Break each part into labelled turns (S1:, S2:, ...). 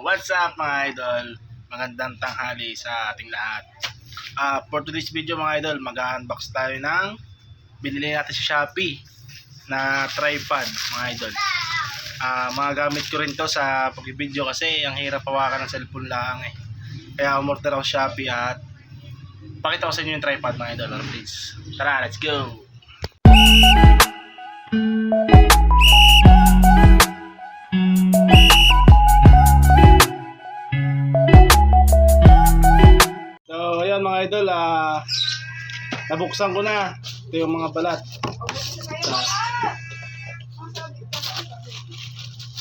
S1: what's up mga idol? Magandang tanghali sa ating lahat. Ah, for today's video mga idol, mag-unbox tayo ng binili natin sa Shopee na tripod mga idol. Ah, mga gamit ko rin to sa pag-video kasi ang hirap hawakan ng cellphone lang eh. Kaya umorder ako sa Shopee at pakita ko sa inyo yung tripod mga idol. Please. Tara, let's go! Nabuksan ko na. Ito yung mga balat.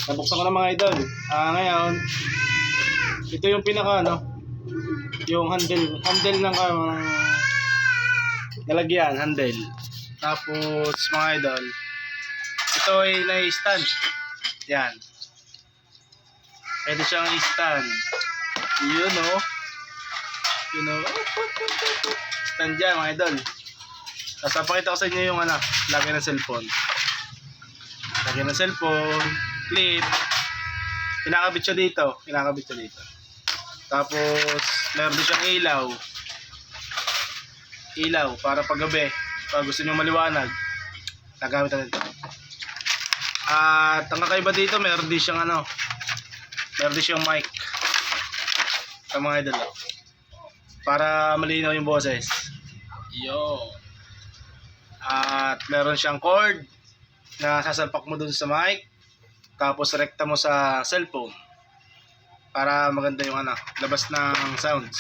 S1: Nabuksan ko na mga idol. Ah, ngayon, ito yung pinaka ano, yung handle, handle ng um, nalagyan, handle. Tapos mga idol, ito ay na-stand. Yan. Pwede siyang i-stand. Yun oh. You know, stand dyan mga idol. Tapos papakita ko sa inyo yung ano, lagay ng cellphone. Lagay ng cellphone, clip. Kinakabit siya dito. Kinakabit siya dito. Tapos, meron din siyang ilaw. Ilaw, para pag gabi. Pag gusto nyo maliwanag, nagamit natin ito. At ang kakaiba dito, meron din siyang ano, meron din siyang mic. Sa mga idol. Para malinaw yung boses. Yo. At meron siyang cord na sasalpak mo dun sa mic tapos rekta mo sa cellphone para maganda yung ano, labas ng sounds.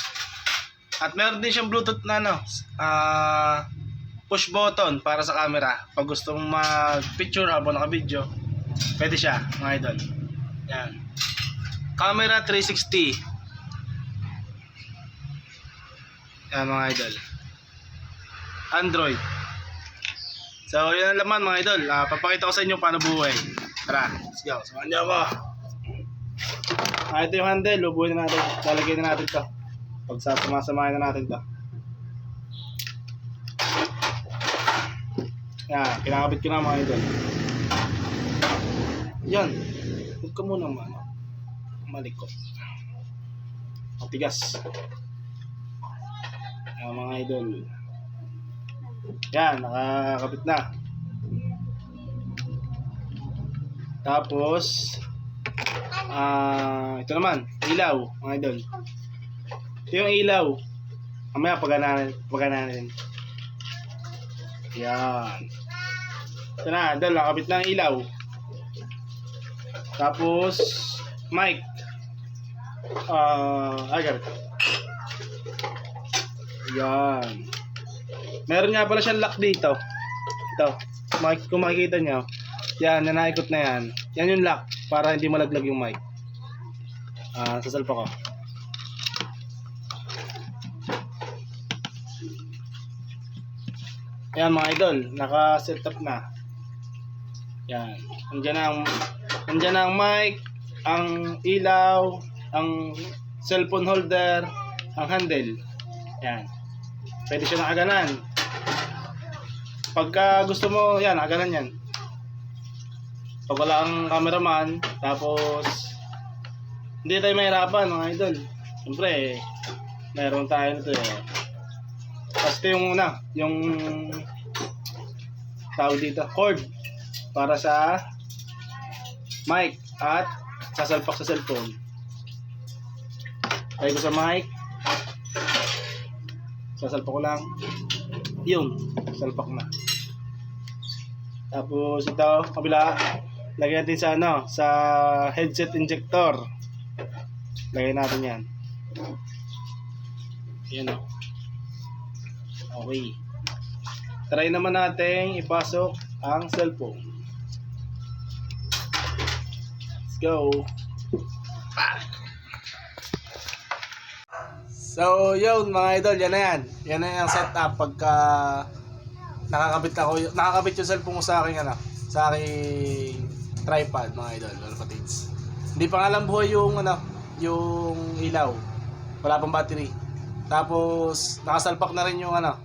S1: At meron din siyang Bluetooth na ano, ah, push button para sa camera. Pag gusto mong mag-picture habang naka-video, pwede siya, mga idol. Yan. Camera 360. Yan mga idol. Android. So, yan ang laman mga idol. Ah, papakita ko sa inyo paano buhay. Tara, let's go. Samahan niyo ako. Ah, ito yung handle. Lubuhin na natin. Lalagay na natin to. Pag sasama-samahin na natin to. Yan, kinakabit ko na mga idol. Yan. Huwag ka muna ano, malikot. Matigas. Yan mga idol. Yan, nakakabit na. Tapos, ah ito naman, ilaw, mga idol. Ito yung ilaw. Mamaya pagana pagana natin. Yan. Ito na, idol, nakabit na ang ilaw. Tapos, mic. Ah, ay, ganito. Yan. Meron nga pala siyang lock dito. Ito. Kung makikita nyo. Yan, nanaikot na yan. Yan yung lock para hindi malaglag yung mic. Ah, sasalpa ko. Yan mga idol, naka-set up na. Yan. Nandiyan na ang nandiyan na ang mic, ang ilaw, ang cellphone holder, ang handle. Yan. Pwede siya nakaganan. Pagka gusto mo, yan, nakaganan yan. Pag wala ang cameraman, tapos hindi tayo mahirapan mga idol. Siyempre, eh, meron tayo nito eh. Tapos yung una, yung tawag dito, cord para sa mic at sasalpak sa cellphone. Tayo sa mic, sasalpak ko lang. Yun salpak na. Tapos ito kabila lagyan natin sa ano sa headset injector. Lagyan natin yan. Yan o okay. Try naman natin ipasok ang cellphone. Let's go So, yun mga idol, yan na yan. Yan na yung setup pagka nakakabit ako, nakakabit yung cellphone ko sa aking ano, sa aking tripod mga idol, mga kapatids. Hindi pa nga lang buhay yung ano, yung ilaw. Wala pang battery. Tapos nakasalpak na rin yung ano,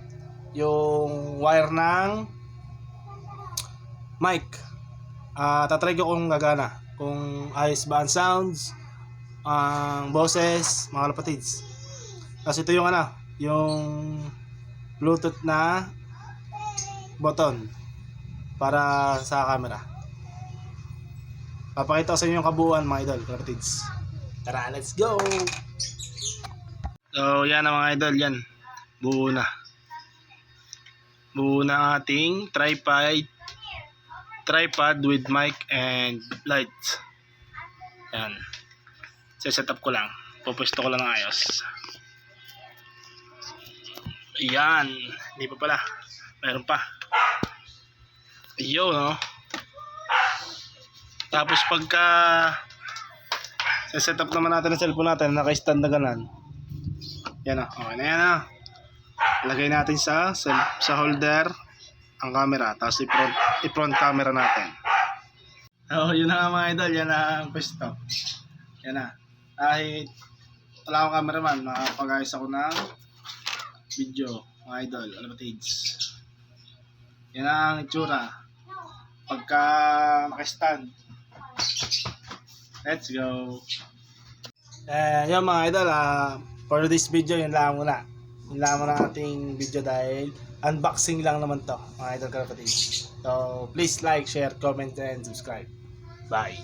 S1: yung wire ng mic. Ah, tatry ko kung gagana. Kung ayos ba ang sounds ang boses, mga kalapatids. Tapos ito yung ano, yung Bluetooth na button para sa camera. Papakita ko sa inyo yung kabuuan mga idol, kalapatids. Tara, let's go! So, yan ang mga idol, yan. Buo na. Buo na ating tripod tripod with mic and lights. Yan. set up ko lang. Pupusto ko lang ng ayos. Yan. Hindi pa pala. Meron pa. Yo, no? Tapos pagka set up naman natin ang cellphone natin, naka-stand na ganan. Yan o. Okay na yan o. Lagay natin sa sa, sa holder ang camera. Tapos i-front, i-front camera natin. Oh, yun na mga idol. Yan na ang pwesto. Yan na. Kahit wala akong cameraman, makapag-ayos ako ng video, mga idol, alabatids. Yan ang itsura. Pagka naka-stand. Let's go. Eh, yun mga idol, ah, for this video, yun lang muna. Yun lang muna ating video dahil unboxing lang naman to, mga idol kalapatids. So, please like, share, comment, and subscribe. Bye.